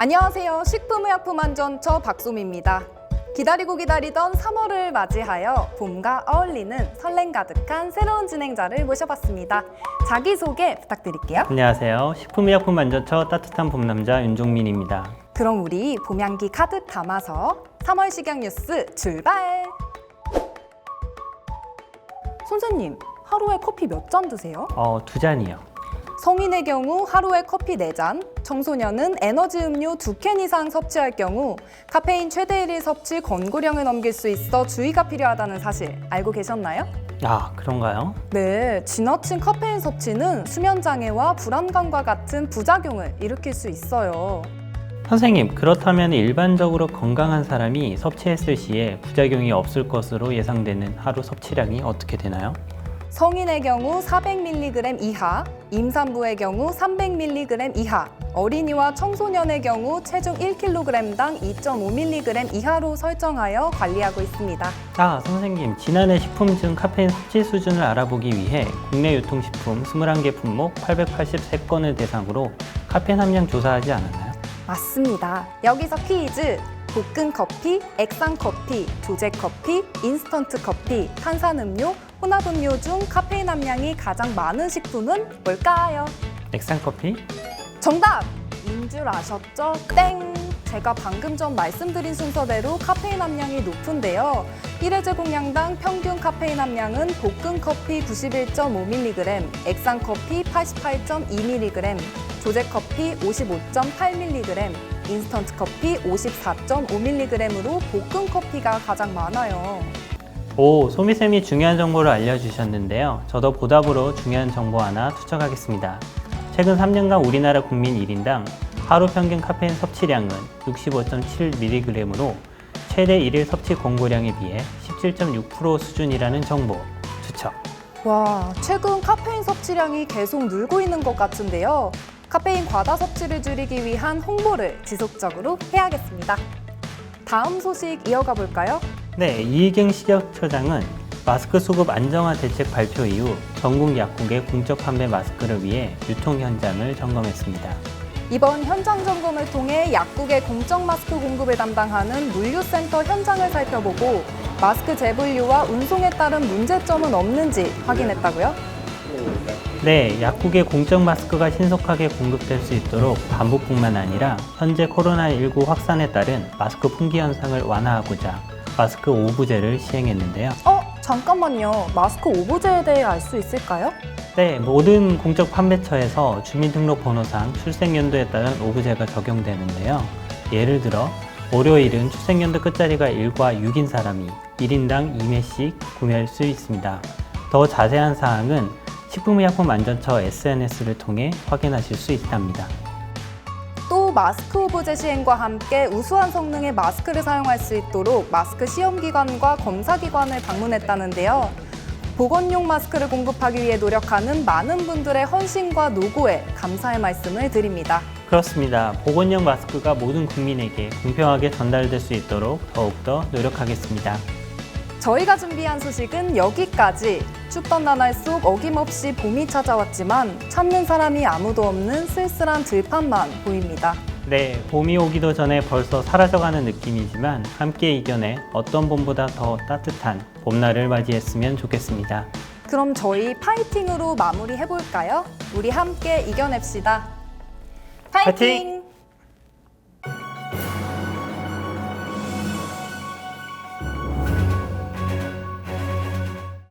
안녕하세요. 식품의약품안전처 박솜입니다. 기다리고 기다리던 3월을 맞이하여 봄과 어울리는 설렘 가득한 새로운 진행자를 모셔봤습니다. 자기소개 부탁드릴게요. 안녕하세요. 식품의약품안전처 따뜻한 봄남자 윤종민입니다. 그럼 우리 봄향기 가득 담아서 3월 식약 뉴스 출발! 선생님, 하루에 커피 몇 잔 드세요? 어, 두 잔이요. 성인의 경우 하루에 커피 4잔, 청소년은 에너지 음료 2캔 이상 섭취할 경우 카페인 최대 1일 섭취 권고량을 넘길 수 있어 주의가 필요하다는 사실 알고 계셨나요? 아, 그런가요? 네, 지나친 카페인 섭취는 수면 장애와 불안감과 같은 부작용을 일으킬 수 있어요. 선생님, 그렇다면 일반적으로 건강한 사람이 섭취했을 시에 부작용이 없을 것으로 예상되는 하루 섭취량이 어떻게 되나요? 성인의 경우 400mg 이하, 임산부의 경우 300mg 이하, 어린이와 청소년의 경우 체중 1kg당 2.5mg 이하로 설정하여 관리하고 있습니다. 아, 선생님, 지난해 식품 중 카페인 섭취 수준을 알아보기 위해 국내 유통식품 21개 품목 883건을 대상으로 카페인 함량 조사하지 않았나요? 맞습니다. 여기서 퀴즈. 볶은 커피, 액상 커피, 조제 커피, 인스턴트 커피, 탄산음료, 혼합음료 중 카페인 함량이 가장 많은 식품은 뭘까요? 액상 커피? 정답! 인 줄 아셨죠? 땡! 제가 방금 전 말씀드린 순서대로 카페인 함량이 높은데요. 1회 제공량당 평균 카페인 함량은 볶은 커피 91.5mg, 액상 커피 88.2mg, 조제 커피 55.8mg, 인스턴트 커피 54.5mg으로 볶은 커피가 가장 많아요. 오, 소미쌤이 중요한 정보를 알려주셨는데요. 저도 보답으로 중요한 정보 하나 투척하겠습니다. 최근 3년간 우리나라 국민 1인당 하루 평균 카페인 섭취량은 65.7mg으로 최대 1일 섭취 권고량에 비해 17.6% 수준이라는 정보 투척. 와, 최근 카페인 섭취량이 계속 늘고 있는 것 같은데요. 카페인 과다 섭취를 줄이기 위한 홍보를 지속적으로 해야겠습니다. 다음 소식 이어가 볼까요? 네, 이희경 식약처장은 마스크 수급 안정화 대책 발표 이후 전국 약국의 공적 판매 마스크를 위해 유통 현장을 점검했습니다. 이번 현장 점검을 통해 약국의 공적 마스크 공급을 담당하는 물류센터 현장을 살펴보고 마스크 재분류와 운송에 따른 문제점은 없는지 확인했다고요? 네, 약국의 공적 마스크가 신속하게 공급될 수 있도록 반복뿐만 아니라 현재 코로나19 확산에 따른 마스크 품귀 현상을 완화하고자 마스크 오부제를 시행했는데요. 어, 잠깐만요. 마스크 오브제에 대해 알 수 있을까요? 네, 모든 공적 판매처에서 주민등록번호상 출생연도에 따른 오부제가 적용되는데요. 예를 들어 월요일은 출생연도 끝자리가 1과 6인 사람이 1인당 2매씩 구매할 수 있습니다. 더 자세한 사항은 식품의약품안전처 SNS를 통해 확인하실 수 있답니다. 또 마스크 오브제 시행과 함께 우수한 성능의 마스크를 사용할 수 있도록 마스크 시험기관과 검사기관을 방문했다는데요. 보건용 마스크를 공급하기 위해 노력하는 많은 분들의 헌신과 노고에 감사의 말씀을 드립니다. 그렇습니다. 보건용 마스크가 모든 국민에게 공평하게 전달될 수 있도록 더욱더 노력하겠습니다. 저희가 준비한 소식은 여기까지. 춥던 나날 속 어김없이 봄이 찾아왔지만 찾는 사람이 아무도 없는 쓸쓸한 들판만 보입니다. 네, 봄이 오기도 전에 벌써 사라져가는 느낌이지만 함께 이겨내 어떤 봄보다 더 따뜻한 봄날을 맞이했으면 좋겠습니다. 그럼 저희 파이팅으로 마무리해볼까요? 우리 함께 이겨냅시다. 파이팅!